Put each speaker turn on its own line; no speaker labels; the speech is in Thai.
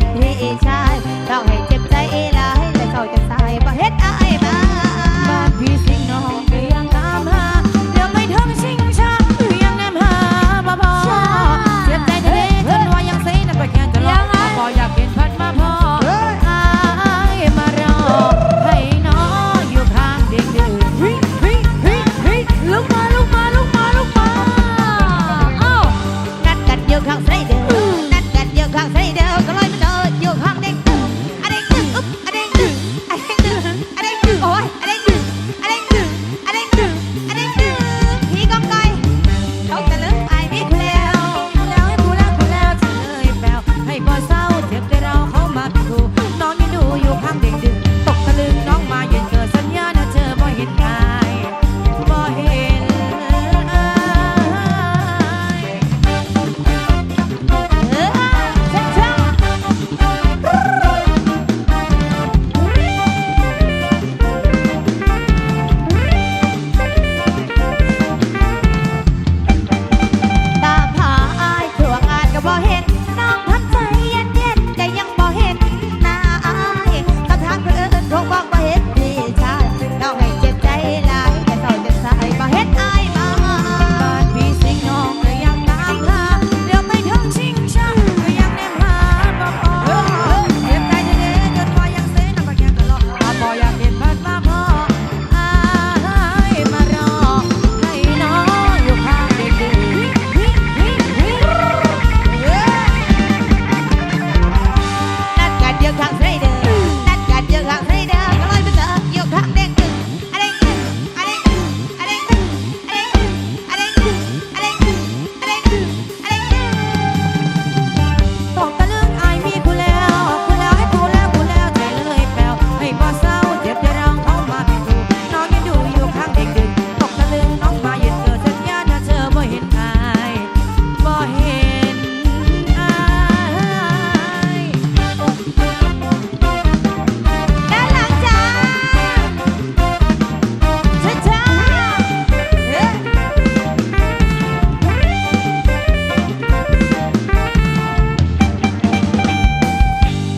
ดพี่ชายเจ้าให้เจ็บใจหลายแต่เขาจะสายบ่เฮ็ดอายมาบ้า
พี่สิงน้องก็ยังตามหาเดี๋ยวไม่ถึงชิงช้ายังแนมหาบ่พอเจ็บใจทะเลจนว่ายังสีน้ำตาแค่จะรอพออยากเห็นพัดมาพออายมารอให้น้องอยู่ข้างเด็กดื้อลุกมาลุกมาลุกมาลุกมาอ้าว
นัดกัดอยู่ข้างใส่เดือ